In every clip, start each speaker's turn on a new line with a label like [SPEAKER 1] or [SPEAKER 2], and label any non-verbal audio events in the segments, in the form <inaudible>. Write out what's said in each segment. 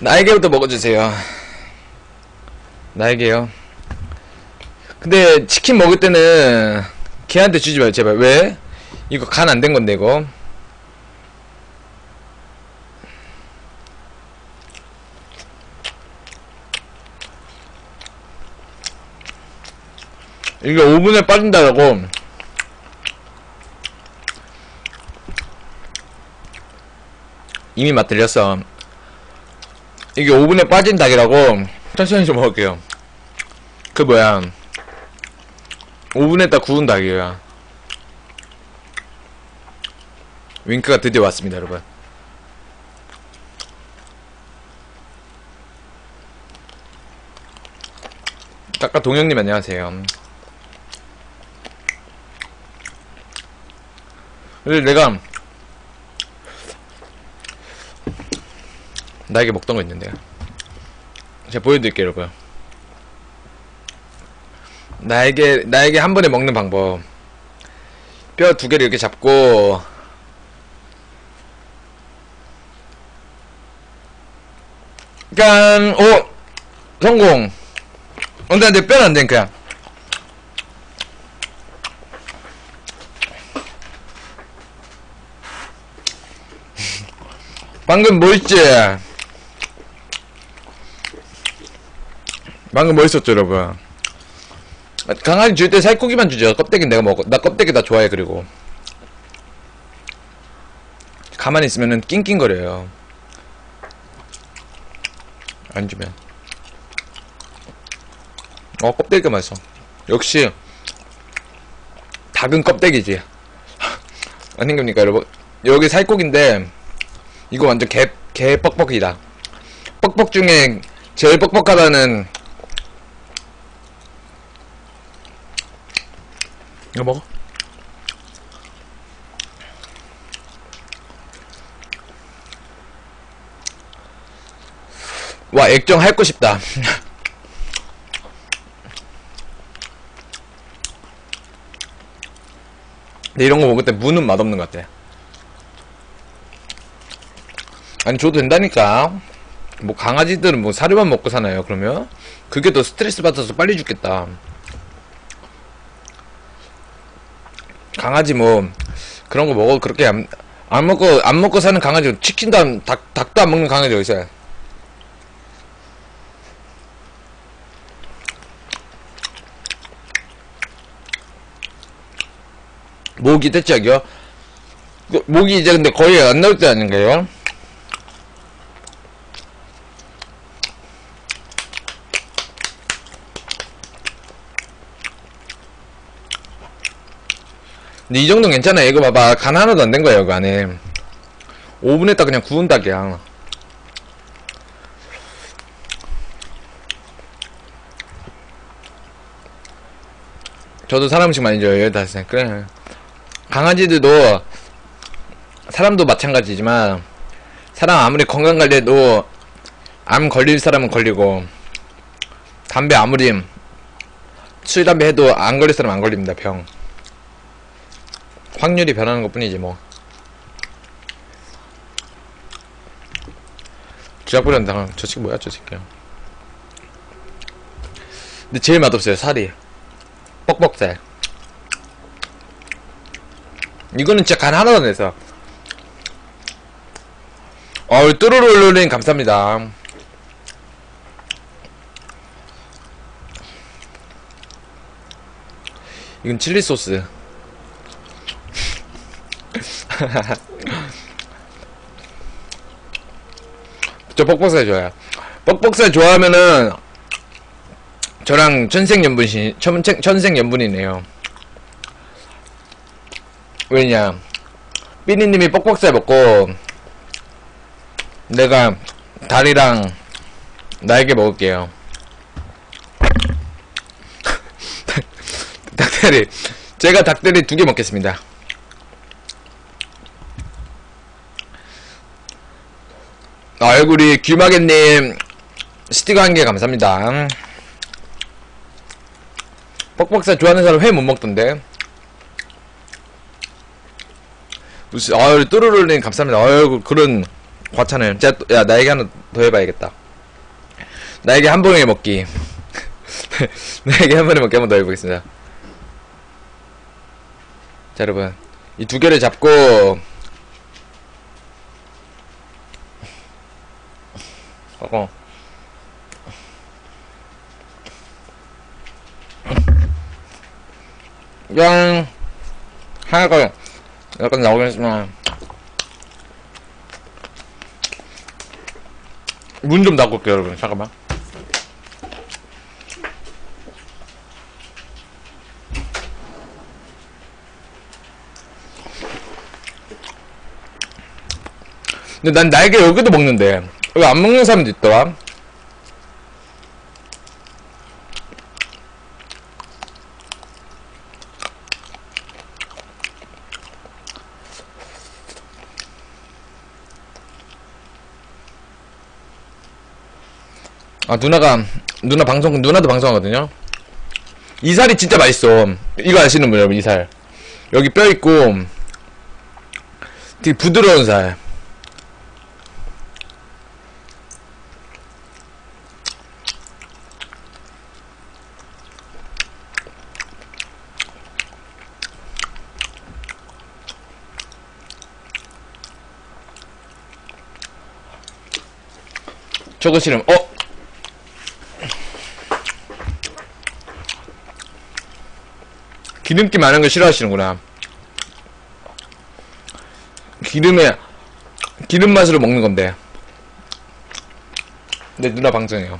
[SPEAKER 1] 날개부터 먹어주세요. 날개요. 근데 치킨 먹을 때는 걔한테 주지 마요, 제발. 왜? 이거 간 안 된 건데, 이거. 이게 5분에 빠진다라고. 이미 맛 들렸어. 이게 5분에 빠진 닭이라고 천천히 좀 먹을게요. 그 뭐야 5분에 딱 구운 닭이에요. 윙크가 드디어 왔습니다, 여러분. 아까 동영님 안녕하세요. 근데 내가 나에게 먹던 거 있는데요. 제가 보여드릴게요, 여러분. 나에게, 나에게 한 번에 먹는 방법. 뼈 두 개를 이렇게 잡고, 짠! 오! 성공! 근데 안 돼, 뼈는 안 돼, 그냥. <laughs> 방금 뭐 있지? 방금 뭐 있었죠, 여러분? 강아지 줄 때 살코기만 주죠. 껍데기는 내가 먹어. 나 껍데기 다 좋아해, 그리고. 가만히 있으면은 낑낑거려요. 안 주면. 어, 껍데기가 맛있어. 역시, 닭은 껍데기지. <laughs> 아닌 겁니까, 여러분? 여기 살코기인데, 이거 완전 개, 개 뻑뻑이다. 뻑뻑 중에 제일 뻑뻑하다는 이거 먹어. 와, 액정 핥고 싶다. <laughs> 근데 이런 거 먹을 때 무는 맛없는 것 같아. 아니, 줘도 된다니까. 뭐, 강아지들은 뭐 사료만 먹고 사나요, 그러면? 그게 더 스트레스 받아서 빨리 죽겠다. 강아지 뭐 그런 거 먹어 그렇게 안, 안 먹고 안 먹고 사는 강아지 치킨도 안, 닭 닭도 안 먹는 강아지 어디 있어요? 모기 대짝이요? 그, 모기 이제 근데 거의 안 나올 때 아닌가요? 근데 이 정도는 괜찮아. 이거 봐봐. 간 하나도 안 된 거야, 이거 안에. 5분 했다 그냥 구운 닭이야. 저도 사람 음식 많이 좋아해요, 다섯 그래. 강아지들도, 사람도 마찬가지지만, 사람 아무리 건강 관리해도, 암 걸릴 사람은 걸리고, 담배 아무리, 술, 담배 해도 안 걸릴 사람 안 걸립니다, 병. 확률이 변하는 것 뿐이지 뭐. 쥐약불이 당한 저 새끼 뭐야 저 새끼야. 근데 제일 맛없어요 살이. 뻑뻑살. 이거는 진짜 간 하나도 안 내서. 어우 뚜루루루님 감사합니다. 이건 칠리 소스 <laughs> 저 뻑뻑살 좋아요. 뻑뻑살 좋아하면은 저랑 천생연분시 천, 천생연분이네요. 왜냐 삐니님이 뻑뻑살 먹고 내가 다리랑 날개 먹을게요. <laughs> 닭다리 제가 닭다리 두 개 먹겠습니다. 얼굴이 귀마개님 스티커 한 개 감사합니다. 뻑뻑살 좋아하는 사람 회 못 먹던데. 무슨 아유 뚜루루님 감사합니다. 아유 그런 과찬을 야 나에게 하나 더 해봐야겠다. 나에게 한 번에 먹기. <laughs> 나에게 한 번에 먹기 한 번 더 해보겠습니다. 자, 여러분. 이 두 개를 잡고, 어. 그냥, 하나가 약간 나오긴 했지만, 문 좀 닫고 올게요, 여러분. 잠깐만. 근데 난 날개 여기도 먹는데 왜안 먹는 사람도 있더라? 아 누나가 누나 방송 누나도 방송하거든요. 이 살이 진짜 맛있어. 이거 아시는 분 여러분 이 살. 여기 뼈 있고 되게 부드러운 살. 저거 싫음. 어? 기름기 많은 거 싫어하시는구나. 기름에 기름 맛으로 먹는 건데. 근데 누나 방송해요.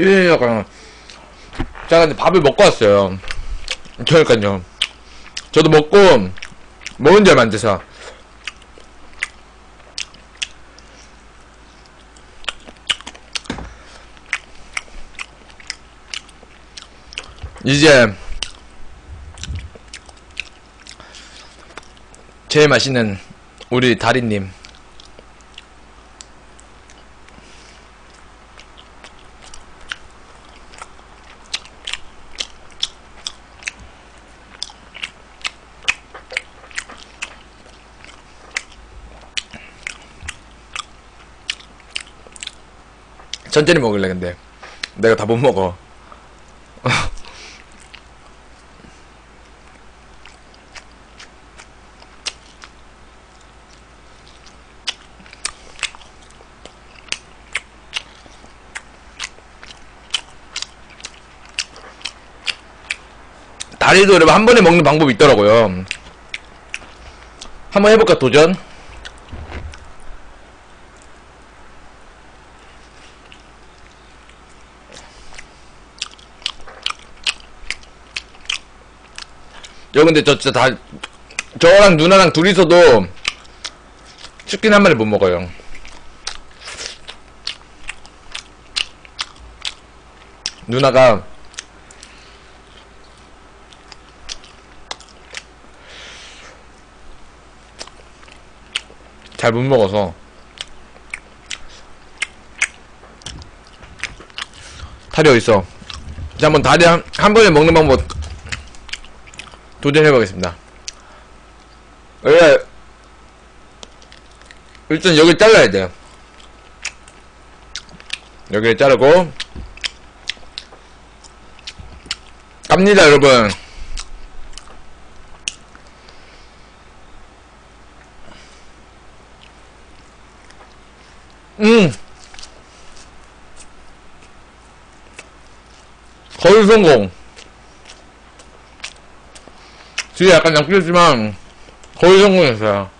[SPEAKER 1] 예, 약간 제가 근데 밥을 먹고 왔어요. 그러니까요. 저도 먹고 먹은 줄 알면 안 돼서. 이제 제일 맛있는 우리 다리님 천천히 먹을래 근데. 내가 다 못 먹어. <laughs> 다리도 여러분 한 번에 먹는 방법이 있더라고요. 한번 해볼까 도전? 여 근데 저 진짜 다 저랑 누나랑 둘이서도 치킨 한 마리 못 먹어요. 누나가 잘 못 먹어서 다리 어딨어? 자 한번 다리 한, 한 번에 먹는 방법 도전해보겠습니다. 왜, 일단 여기 잘라야 돼요. 여기를 자르고, 갑니다, 여러분. 음! 거의 성공. 뒤에 약간 엮였지만 거의 성공했어요.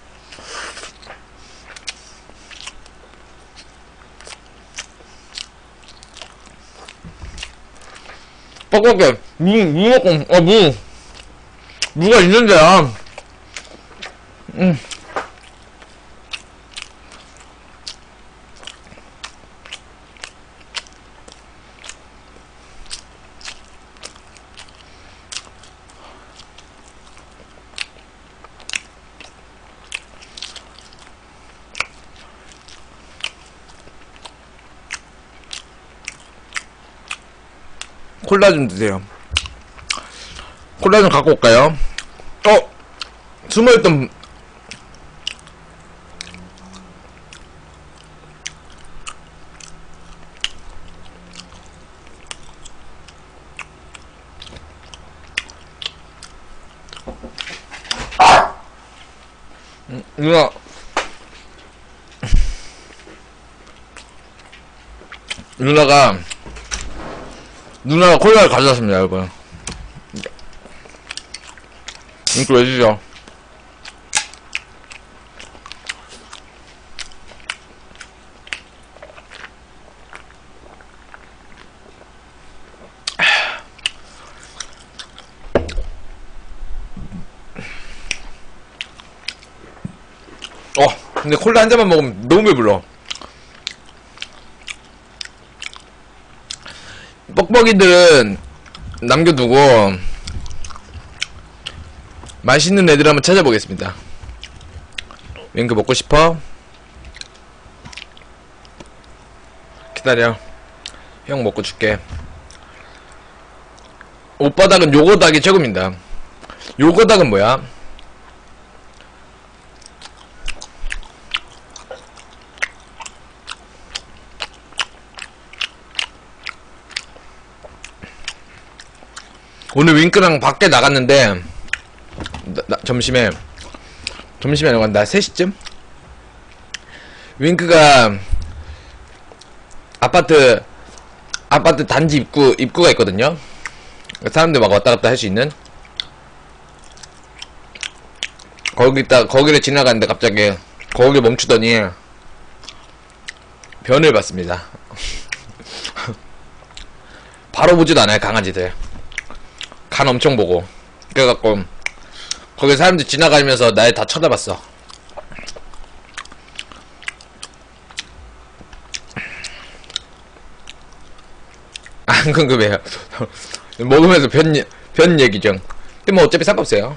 [SPEAKER 1] 뻑뻑해. 무, 무 먹고, 어, 무. 무가 있는데야. 음. 콜라 좀 드세요. 콜라 좀 갖고 올까요? 어! 숨어있던, 음, 누나. 누나가, 누나가 콜라를 가져왔습니다, 여러분. 이거 왜 주죠? 어, 근데 콜라 한 잔만 먹으면 너무 배불러. 뻑뻑이들은 남겨두고 맛있는 애들 한번 찾아보겠습니다. 윙크 먹고 싶어? 기다려. 형 먹고 줄게. 오빠닭은 요거닭이 최고입니다. 요거닭은 뭐야? 오늘 윙크랑 밖에 나갔는데 나- 나- 점심에 점심에 아니고 나? 3시쯤? 윙크가 아파트 아파트 단지 입구 입구가 있거든요. 사람들 막 왔다 갔다 할 수 있는. 거기 있다 거기를 지나가는데 갑자기 거기 멈추더니 변을 봤습니다. <laughs> 바로 보지도 않아요 강아지들 간 엄청 보고. 그래갖고 거기 사람들 지나가면서 날다 쳐다봤어. <laughs> 안 궁금해요. 먹으면서 편, 얘- 편 얘기죠. 근데 뭐 어차피 상관없어요.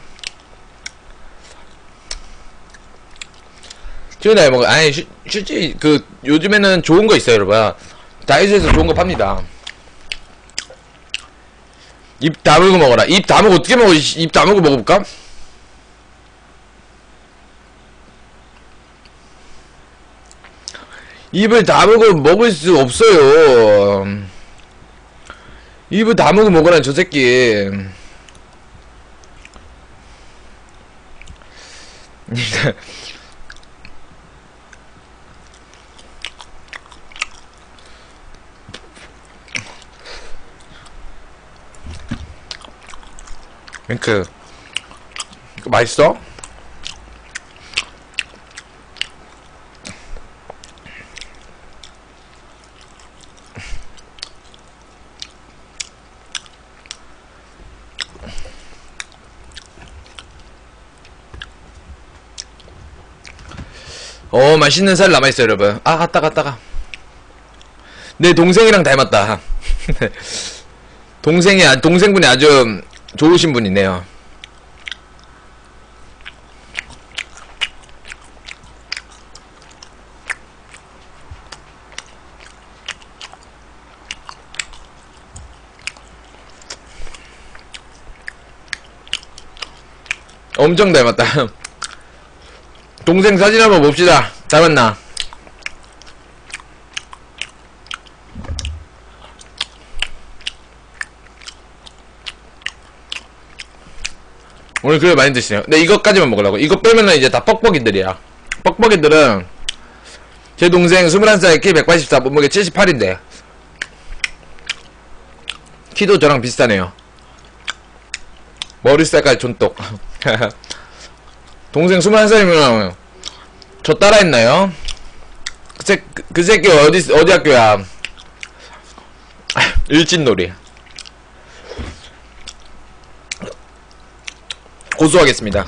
[SPEAKER 1] 지훈아 뭐 아니 슈- 실제 그 요즘에는 좋은 거 있어요 여러분. 다이소에서 좋은 거 팝니다 입 다물고 먹어라. 입 다물고 어떻게 먹어? 입 다물고 먹어볼까? 입을 다물고 먹을 수 없어요. 입을 다물고 먹으라 저 새끼. <laughs> 윙크. 맛있어? 어, 맛있는 살 남아있어요, 여러분. 아, 갔다, 갔다가. 내 동생이랑 닮았다. <laughs> 동생이, 아- 동생분이 아주 좋으신 분이네요. 엄청 닮았다. <laughs> 동생 사진 한번 봅시다. 닮았나? 오늘 그래 많이 드시네요. 근데 이것까지만 먹으려고. 이거 빼면은 이제 다 뻑뻑이들이야. 뻑뻑이들은 제 동생 21살 키 184, 몸무게 78인데 키도 저랑 비슷하네요. 머리 색깔 존똑. <laughs> 동생 21살이면 저 따라했나요? 그, 새, 그, 그 새끼 어디 어디 학교야? <laughs> 일진놀이. 고소하겠습니다.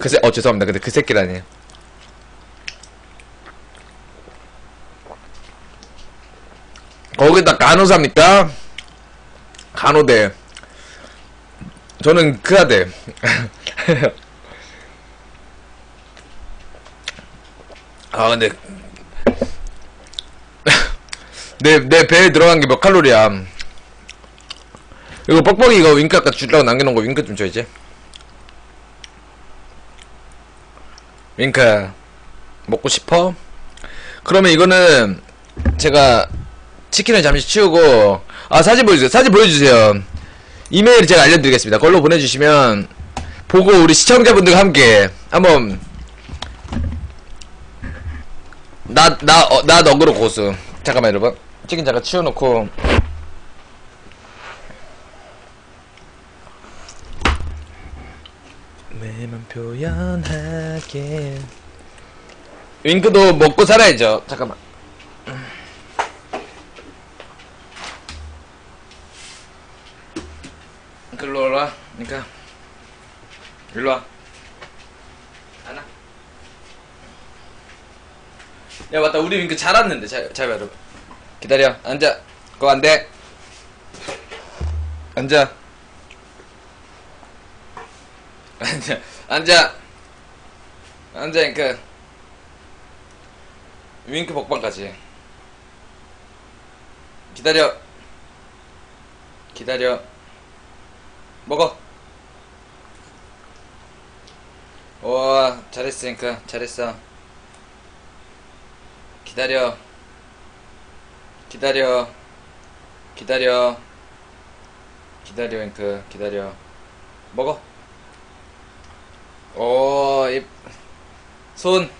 [SPEAKER 1] 그 새, 어, 죄송합니다. 근데 그 새끼라니. 거기다 간호사입니까? 간호대. 저는 그하대. <laughs> 아, 근데. <laughs> 내, 내 배에 들어간 게 몇 칼로리야. 이거 뻑뻑이 이거 윙크 아까 주려고 남겨놓은 거 윙크 좀 줘 이제. 윙크. 먹고 싶어? 그러면 이거는 제가 치킨을 잠시 치우고 아 사진 보여주세요. 사진 보여주세요. 이메일 제가 알려드리겠습니다. 그걸로 보내주시면 보고 우리 시청자분들과 함께 한번 나나 어, 나 너그로 고수. 잠깐만 여러분. 치킨 잠깐 치워놓고 내맘 표현하게. 윙크도 먹고 살아야죠. 잠깐만. 글로 올라 그러니까. 일로 와. 안아 야 맞다. 우리 윙크 잘 왔는데. 잘, 잘 봐, 여러분. 기다려. 앉아. 그거 안 돼. 앉아 앉아. 앉아 앉아 윙크. 윙크 복방까지. 기다려. 기다려. 먹어. 와 잘했어 윙크. 잘했어. 기다려. 기다려. 기다려. 기다려 윙크. 기다려. 먹어 오, 입, 손,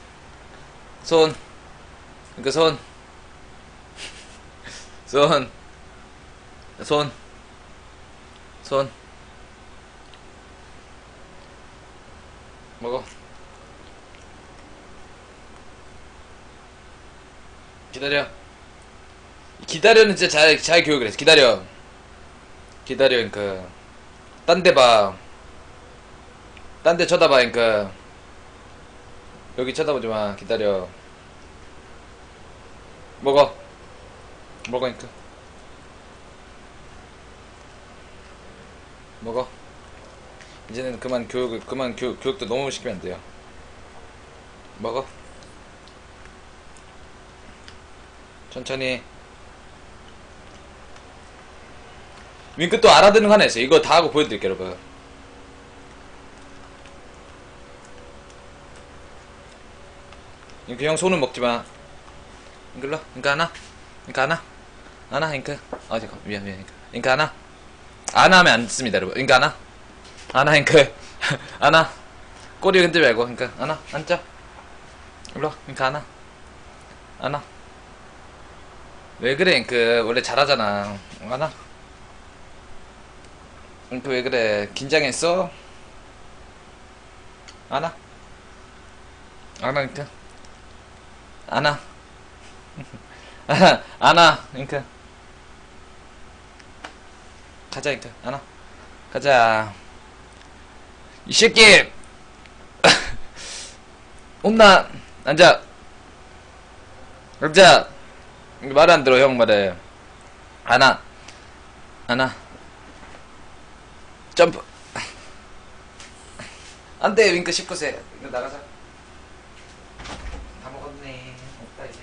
[SPEAKER 1] 손, 그 손, <laughs> 손, 손, 손, 먹어. 기다려. 기다려는 진짜 잘, 잘 교육을 했어. 기다려. 기다려, 그, 딴데 봐. 딴 데 쳐다봐, 그니까. 여기 쳐다보지 마. 기다려. 먹어. 먹어, 그니까. 먹어. 이제는 그만 교육을, 그만 교, 교육도 너무 시키면 안 돼요. 먹어. 천천히. 윙크 또 알아듣는 거 하나 있어요. 이거 다 하고 보여드릴게요, 여러분. 잉크 형 손은 먹지 마. 잉글러, 잉크 하나, 잉크 하나, 하나, 잉크. 아 잠깐 미안 미안 잉크. 잉크 하나. 안 하면 안 씁니다, 여러분. 잉크 하나, 하나 잉크, <laughs> 하나. 꼬리 흔들지 말고, 잉크 하나, 앉자. 일로, 잉크 하나, 하나. 왜 그래, 잉크 원래 잘하잖아. 하나. 잉크 왜 그래? 긴장했어? 하나. 하나 잉 크. 아나. <laughs> 아나 잉크. 가자 잉크. 아나. 가자. 이 새끼. <laughs> 혼나. 앉아. 앉아. 말 안 들어 형 말해 아나. 아나. 점프. 안돼 윙크 19세. 이거 나가자 다 먹었네. 없다 이제.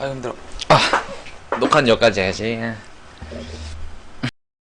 [SPEAKER 1] 아유 힘들어. 아 녹화는 여기까지 해야지.